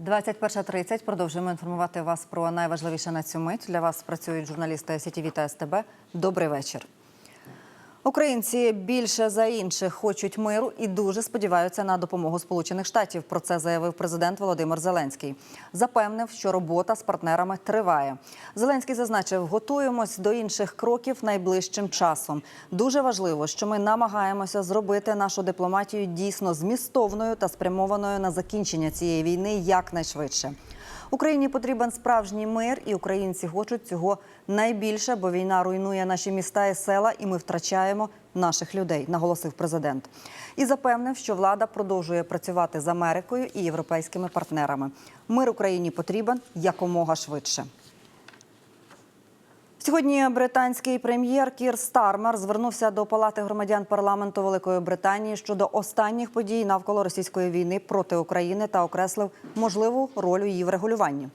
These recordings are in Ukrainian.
21.30. Продовжуємо інформувати вас про найважливіше на цю мить. Для вас працюють журналісти СІТІВІ та СТБ. Добрий вечір. Українці більше за інших хочуть миру і дуже сподіваються на допомогу Сполучених Штатів. Про це заявив президент Володимир Зеленський. Запевнив, що робота з партнерами триває. Зеленський зазначив, готуємось до інших кроків найближчим часом. Дуже важливо, що ми намагаємося зробити нашу дипломатію дійсно змістовною та спрямованою на закінчення цієї війни якнайшвидше. Україні потрібен справжній мир, і українці хочуть цього найбільше, бо війна руйнує наші міста і села, і ми втрачаємо наших людей, наголосив президент. І запевнив, що влада продовжує працювати з Америкою і європейськими партнерами. Мир Україні потрібен якомога швидше. Сьогодні британський прем'єр Кір Стармер звернувся до Палати громадян парламенту Великої Британії щодо останніх подій навколо російської війни проти України та окреслив можливу роль у її врегулюванні.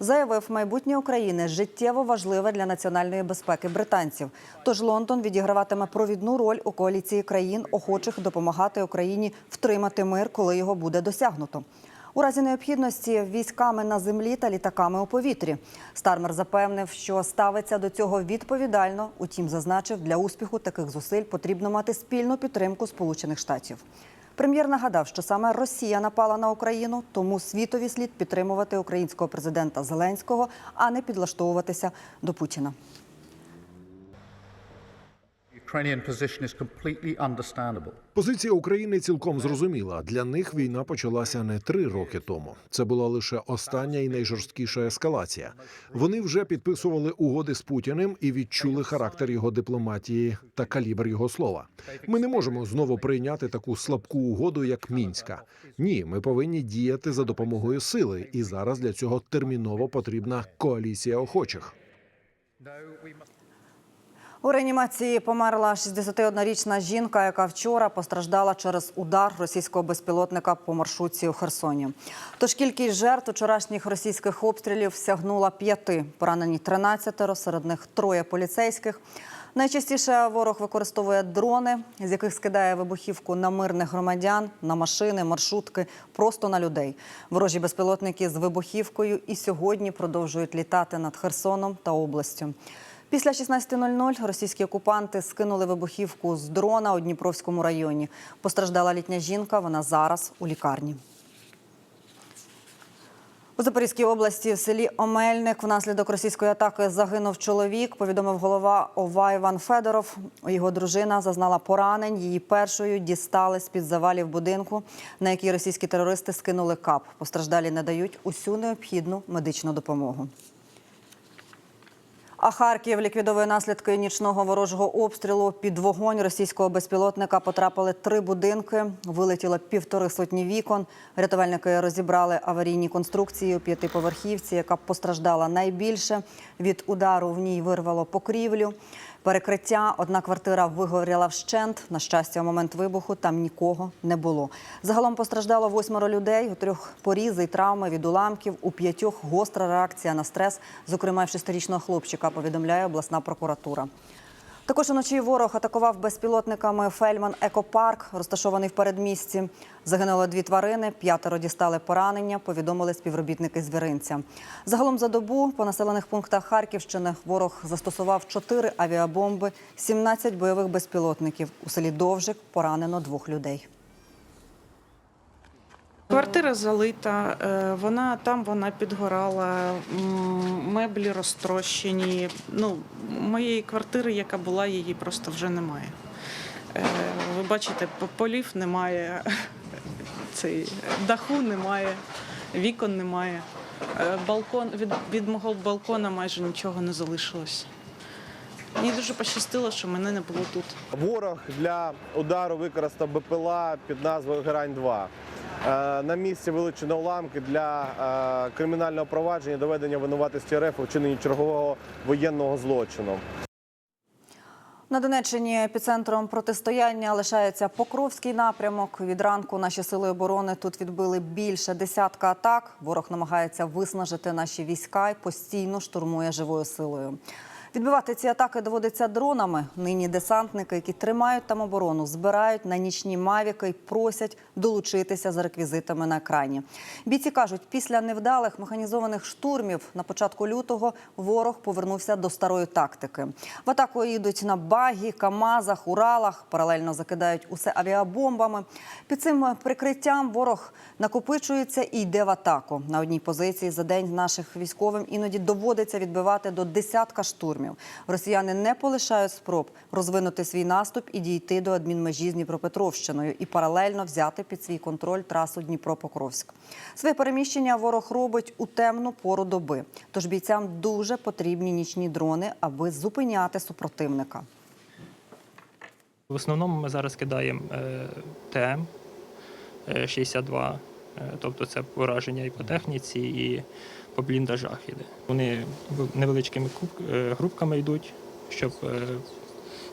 Заявив, майбутнє України життєво важливе для національної безпеки британців. Тож Лондон відіграватиме провідну роль у коаліції країн, охочих допомагати Україні втримати мир, коли його буде досягнуто. У разі необхідності військами на землі та літаками у повітрі. Стармер запевнив, що ставиться до цього відповідально. Утім, зазначив, для успіху таких зусиль потрібно мати спільну підтримку Сполучених Штатів. Прем'єр нагадав, що саме Росія напала на Україну, тому світові слід підтримувати українського президента Зеленського, а не підлаштовуватися до Путіна. Позиція України цілком зрозуміла. Для них війна почалася не три роки тому. Це була лише остання і найжорсткіша ескалація. Вони вже підписували угоди з Путіним і відчули характер його дипломатії та калібр його слова. Ми не можемо знову прийняти таку слабку угоду, як мінська. Ні, ми повинні діяти за допомогою сили, і зараз для цього терміново потрібна коаліція охочих. У реанімації померла 61-річна жінка, яка вчора постраждала через удар російського безпілотника по маршрутці у Херсоні. Тож кількість жертв вчорашніх російських обстрілів сягнула п'яти. Поранені 13, серед них троє поліцейських. Найчастіше ворог використовує дрони, з яких скидає вибухівку на мирних громадян, на машини, маршрутки, просто на людей. Ворожі безпілотники з вибухівкою і сьогодні продовжують літати над Херсоном та областю. Після 16.00 російські окупанти скинули вибухівку з дрона у Дніпровському районі. Постраждала літня жінка. Вона зараз у лікарні. У Запорізькій області в селі Омельник внаслідок російської атаки загинув чоловік. Повідомив голова ОВА Іван Федоров. Його дружина зазнала поранень. Її першою дістали з під завалів будинку, на який російські терористи скинули кап. Постраждалі надають усю необхідну медичну допомогу. А Харків ліквідовує наслідки нічного ворожого обстрілу. Під вогонь російського безпілотника потрапили три будинки. Вилетіло півтори сотні вікон. Рятувальники розібрали аварійні конструкції у п'ятиповерхівці, яка постраждала найбільше. Від удару в ній вирвало покрівлю. Перекриття одна квартира вигоріла вщент. На щастя, у момент вибуху там нікого не було. Загалом постраждало восьмеро людей. У трьох порізи й травми від уламків. У п'ятьох гостра реакція на стрес, зокрема в шестирічного хлопчика. Повідомляє обласна прокуратура. Також уночі ворог атакував безпілотниками Фельман Екопарк, розташований в передмісті. Загинули дві тварини, п'ятеро дістали поранення, повідомили співробітники звіринця. Загалом за добу по населених пунктах Харківщини ворог застосував чотири авіабомби, 17 бойових безпілотників. У селі Довжик поранено двох людей. Квартира залита, е, вона там вона підгорала, меблі розтрощені. Ну, моєї квартири, яка була, її просто вже немає. Е, Ви бачите, полів немає, цей, даху немає, вікон немає. Е, Балкон, від, від мого балкона майже нічого не залишилось. Мені дуже пощастило, що мене не було тут. Ворог для удару використав БПЛА під назвою Герань-2. Е, На місці вилучено уламки для е, кримінального провадження доведення винуватості РФ у вчиненні чергового воєнного злочину. На Донеччині епіцентром протистояння лишається Покровський напрямок. Від ранку наші сили оборони тут відбили більше десятка атак. Ворог намагається виснажити наші війська і постійно штурмує живою силою. Відбивати ці атаки доводиться дронами. Нині десантники, які тримають там оборону, збирають на нічні мавіки і просять долучитися за реквізитами на екрані. Бійці кажуть, після невдалих механізованих штурмів на початку лютого ворог повернувся до старої тактики. В атаку їдуть на багі, камазах, уралах, паралельно закидають усе авіабомбами. Під цим прикриттям ворог накопичується і йде в атаку. На одній позиції за день наших військовим іноді доводиться відбивати до десятка штурмів. Росіяни не полишають спроб розвинути свій наступ і дійти до адмінмежі з Дніпропетровщиною і паралельно взяти під свій контроль трасу Дніпро-Покровськ. Своє переміщення ворог робить у темну пору доби. Тож бійцям дуже потрібні нічні дрони, аби зупиняти супротивника. В основному ми зараз кидаємо е, ТМ е, 62, е, тобто це пораження і по техніці, і по бліндажах іде. Вони невеличкими е, групками йдуть, щоб е,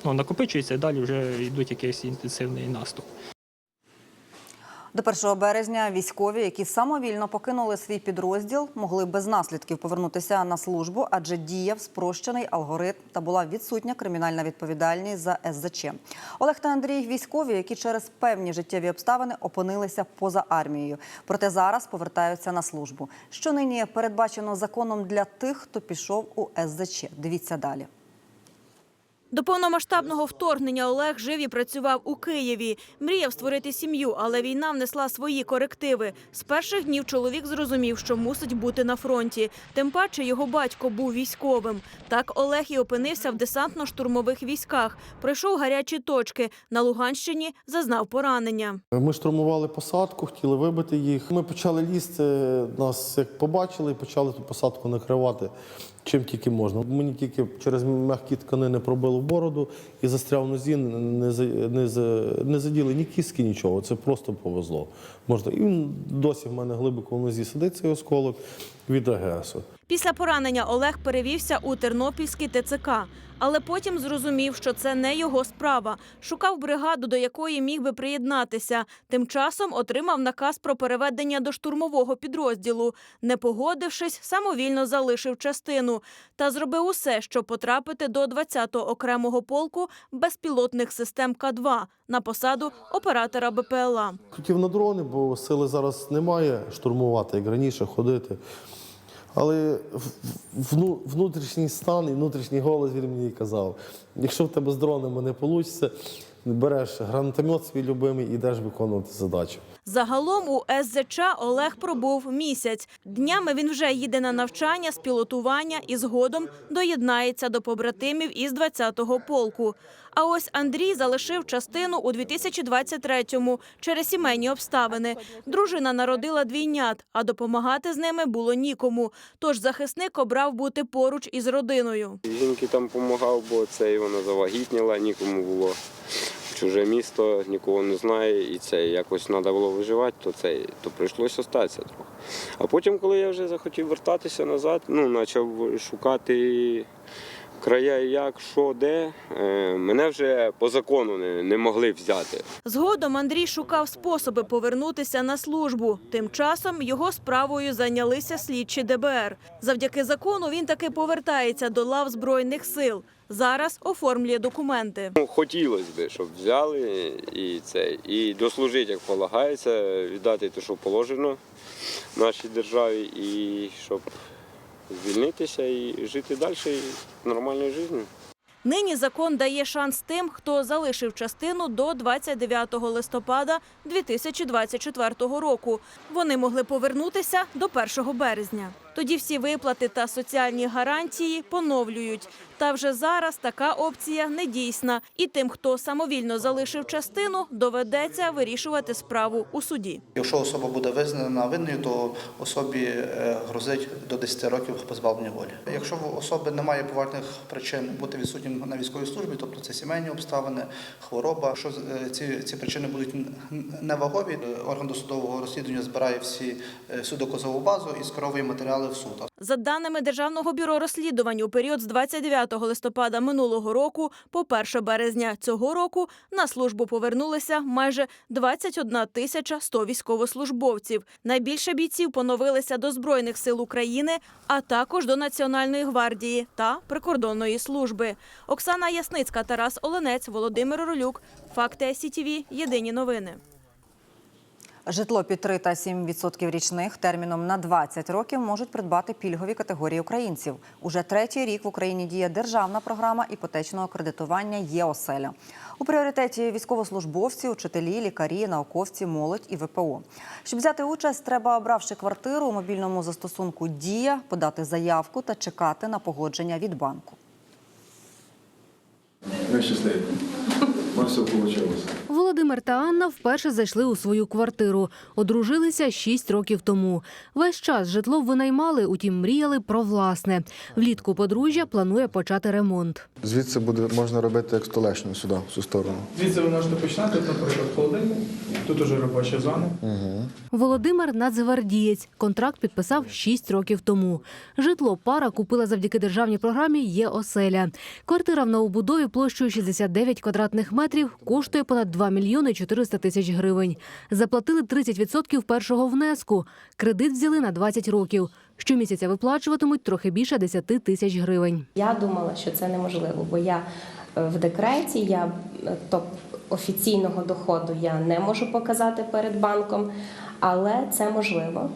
ну, накопичується, і далі вже йдуть якийсь інтенсивний наступ. До 1 березня військові, які самовільно покинули свій підрозділ, могли без наслідків повернутися на службу, адже діяв спрощений алгоритм та була відсутня кримінальна відповідальність за СЗЧ. Олег та Андрій військові, які через певні життєві обставини опинилися поза армією, проте зараз повертаються на службу. Що нині передбачено законом для тих, хто пішов у СЗЧ. Дивіться далі. До повномасштабного вторгнення Олег жив і працював у Києві. Мріяв створити сім'ю, але війна внесла свої корективи. З перших днів чоловік зрозумів, що мусить бути на фронті. Тим паче його батько був військовим. Так Олег і опинився в десантно-штурмових військах. Пройшов гарячі точки. На Луганщині зазнав поранення. Ми штурмували посадку, хотіли вибити їх. Ми почали лізти, нас як побачили, і почали ту посадку накривати чим тільки можна. Мені тільки через м'які тканини пробило бороду і застряв в нозі, не, не, не заділи ні кістки, нічого. Це просто повезло. Можна. І він досі в мене глибоко в нозі сидить цей осколок від АГСу. Після поранення Олег перевівся у Тернопільський ТЦК, але потім зрозумів, що це не його справа. Шукав бригаду, до якої міг би приєднатися. Тим часом отримав наказ про переведення до штурмового підрозділу. Не погодившись, самовільно залишив частину та зробив усе, щоб потрапити до 20-го окремого полку безпілотних систем К-2 на посаду оператора БПЛА. Хотів на дрони, бо сили зараз немає штурмувати, як раніше ходити. Але внутрішній стан і внутрішній голос він мені казав: якщо в тебе з дронами не вийде, береш гранатомет свій любимий і йдеш виконувати задачу. Загалом у СЗЧ Олег пробув місяць. Днями він вже їде на навчання з пілотування і згодом доєднається до побратимів із 20-го полку. А ось Андрій залишив частину у 2023-му через сімейні обставини. Дружина народила двійнят, а допомагати з ними було нікому. Тож захисник обрав бути поруч із родиною. Жінки там допомагав, бо це вона завагітніла, нікому було чуже місто, нікого не знає, і це якось треба було виживати, то це то прийшлося остатися трохи. А потім, коли я вже захотів вертатися назад, ну почав шукати края, як, що, де, е, мене вже по закону не, не могли взяти. Згодом Андрій шукав способи повернутися на службу. Тим часом його справою зайнялися слідчі ДБР. Завдяки закону він таки повертається до лав збройних сил. Зараз оформлює документи. Ну, хотілося б, щоб взяли і це, і дослужити, як полагається, віддати те, що положено нашій державі, і щоб звільнитися і жити далі нормальною життю. Нині закон дає шанс тим, хто залишив частину до 29 листопада 2024 року. Вони могли повернутися до 1 березня. Тоді всі виплати та соціальні гарантії поновлюють. Та вже зараз така опція не дійсна. І тим, хто самовільно залишив частину, доведеться вирішувати справу у суді. Якщо особа буде визнана винною, то особі е, грозить до 10 років позбавлення волі. Якщо в особи немає поважних причин бути відсутнім на військовій службі, тобто це сімейні обставини, хвороба, якщо е, ці, ці причини будуть невагові, е, орган досудового розслідування збирає всі е, всю доказову базу і скеровує матеріали подали в суд. За даними Державного бюро розслідувань, у період з 29 листопада минулого року по 1 березня цього року на службу повернулися майже 21 тисяча 100 військовослужбовців. Найбільше бійців поновилися до Збройних сил України, а також до Національної гвардії та прикордонної служби. Оксана Ясницька, Тарас Оленець, Володимир Ролюк. Факти СІТВ. Єдині новини. Житло під 3 та 7% річних терміном на 20 років можуть придбати пільгові категорії українців. Уже третій рік в Україні діє державна програма іпотечного кредитування «Є-оселя». У пріоритеті військовослужбовці, учителі, лікарі, науковці, молодь і ВПО. Щоб взяти участь, треба, обравши квартиру у мобільному застосунку «Дія», подати заявку та чекати на погодження від банку. Ви щасливі. У все вийшло. Володимир та Анна вперше зайшли у свою квартиру. Одружилися шість років тому. Весь час житло винаймали, утім мріяли про власне. Влітку подружжя планує почати ремонт. Звідси буде можна робити як столешню сюди, в цю сторону. Звідси ви можете починати, тут, наприклад, холодильник, тут уже робоча зона. Угу. Володимир нацгвардієць. Контракт підписав шість років тому. Житло пара купила завдяки державній програмі «Є оселя». Квартира в новобудові площею 69 квадратних метрів коштує понад 2 мільйони 400 тисяч гривень. Заплатили 30% першого внеску. Кредит взяли на 20 років. Щомісяця виплачуватимуть трохи більше 10 тисяч гривень. Я думала, що це неможливо, бо я е, в декреті, я е, то офіційного доходу я не можу показати перед банком, але це можливо,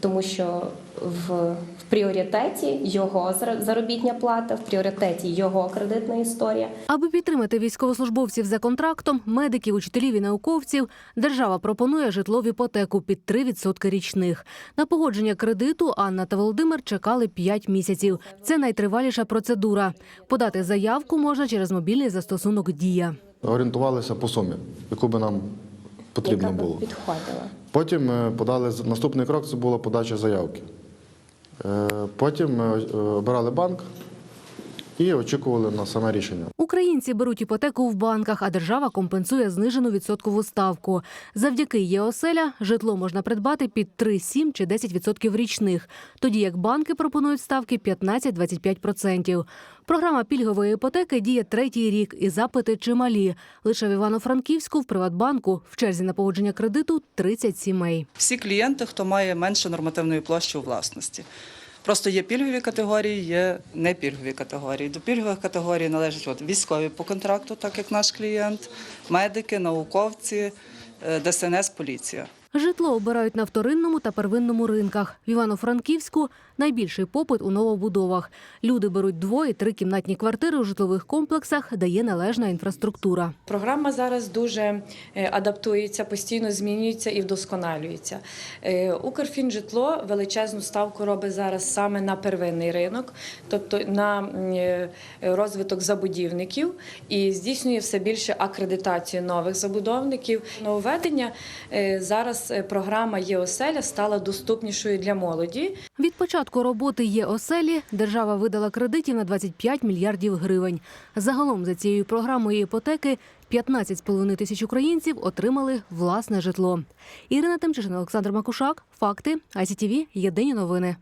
тому що в, в пріоритеті його зар- заробітня плата, в пріоритеті його кредитна історія. Аби підтримати військовослужбовців за контрактом, медиків, учителів і науковців, держава пропонує житло в іпотеку під 3% річних. На погодження кредиту Анна та Володимир чекали 5 місяців. Це найтриваліша процедура. Подати заявку можна через мобільний застосунок Дія. Орієнтувалися по сумі, яку би нам потрібно яка було. підходила. Потім е, подали наступний крок це була подача заявки. Е, Потім е, обирали банк і очікували на саме рішення. Українці беруть іпотеку в банках, а держава компенсує знижену відсоткову ставку. Завдяки ЄОСЕЛЯ житло можна придбати під 3, 7 чи 10% річних, тоді як банки пропонують ставки 15-25%. Програма пільгової іпотеки діє третій рік, і запити чималі. Лише в Івано-Франківську в Приватбанку в черзі на погодження кредиту 30 сімей. всі клієнти, хто має менше нормативної площі у власності. Просто є пільгові категорії, є непільгові категорії. До пільгових категорій належать от, військові по контракту, так як наш клієнт, медики, науковці, е, ДСНС, поліція. Житло обирають на вторинному та первинному ринках. В Івано-Франківську найбільший попит у новобудовах. Люди беруть дво- і трикімнатні квартири у житлових комплексах, де є належна інфраструктура. Програма зараз дуже е, адаптується, постійно змінюється і вдосконалюється. Е, Укрфінжитло величезну ставку робить зараз саме на первинний ринок, тобто на е, розвиток забудівників і здійснює все більше акредитацію нових забудовників. Нововведення зараз е, програма «Є-оселя» стала доступнішою для молоді. Від початку роботи «Єоселі» Держава видала кредитів на 25 мільярдів гривень. Загалом за цією програмою іпотеки 15,5 тисяч українців отримали власне житло. Ірина Тимчишин, Олександр Макушак. Факти. ICTV. Єдині новини.